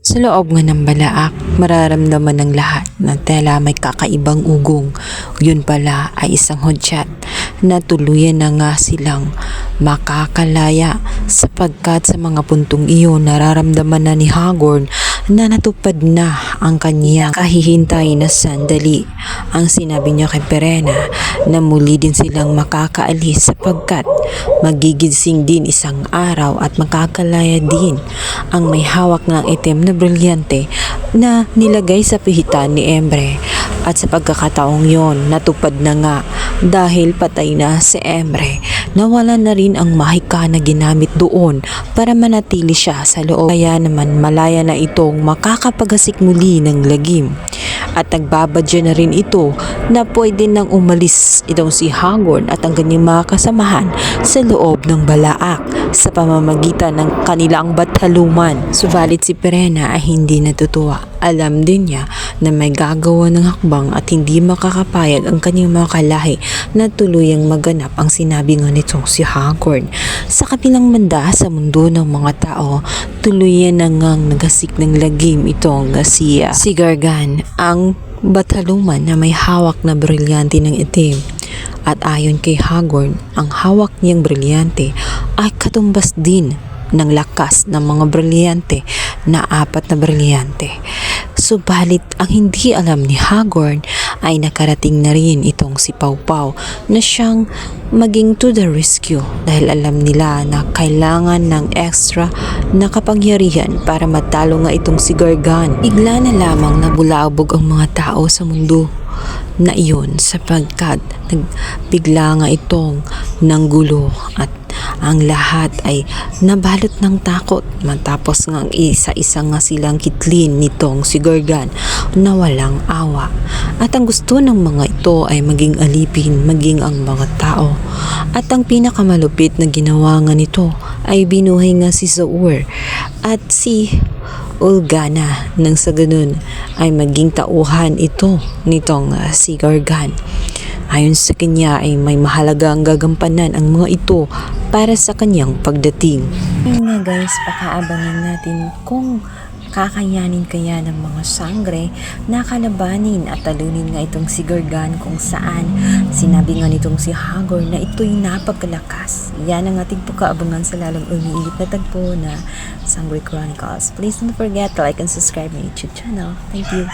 Sa loob nga ng balaak, mararamdaman ng lahat na tela may kakaibang ugong. Yun pala ay isang hudyat na tuluyan na nga silang makakalaya sapagkat sa mga puntong iyon nararamdaman na ni Hagorn na natupad na ang kanyang kahihintay na sandali. Ang sinabi niya kay Perena na muli din silang makakaalis sapagkat magigising din isang araw at makakalaya din ang may hawak ng itim na brilyante na nilagay sa pihitan ni Embre. At sa pagkakataong yon, natupad na nga dahil patay na si Emre. Nawala na rin ang mahika na ginamit doon para manatili siya sa loob. Kaya naman malaya na itong makakapagasik muli ng lagim. At nagbabadya na rin ito na pwede nang umalis itong si Hagorn at ang kanyang mga kasamahan sa loob ng balaak sa pamamagitan ng kanilang bathaluman. Subalit si Perena ay hindi natutuwa. Alam din niya na may gagawa ng hakbang at hindi makakapayag ang kanyang mga kalahi na tuluyang maganap ang sinabi nga nitong si Hagorn. Sa kabilang banda sa mundo ng mga tao, tuluyan na ngang nagasik ng lagim itong si, uh, si Gargan, ang bataluman na may hawak na brilyante ng itim. At ayon kay Hagorn, ang hawak niyang brilyante ay katumbas din ng lakas ng mga brilyante na apat na brilyante. Subalit ang hindi alam ni Hagorn ay nakarating na rin itong si Pau na siyang maging to the rescue dahil alam nila na kailangan ng extra na kapangyarihan para matalo nga itong si Gargan. Igla na lamang nabulabog ang mga tao sa mundo na iyon sapagkat nagbigla nga itong nanggulo at ang lahat ay nabalot ng takot matapos ang isa-isa nga silang kitlin nitong si Gorgan na walang awa. At ang gusto ng mga ito ay maging alipin, maging ang mga tao. At ang pinakamalupit na ginawa nga nito ay binuhay nga si Zaur at si Ulgana nang sa ganun ay maging tauhan ito nitong uh, si Gargan. Ayon sa kanya ay may mahalagang gagampanan ang mga ito para sa kanyang pagdating. Yun nga guys, pakaabangan natin kung kakayanin kaya ng mga sangre na kalabanin at talunin nga itong si Gargan kung saan sinabi nga nitong si Hagor na ito'y napagkalakas. Yan ang ating pagkaabangan sa lalong umiinit na tagpo na Sangre Chronicles. Please don't forget to like and subscribe my YouTube channel. Thank you.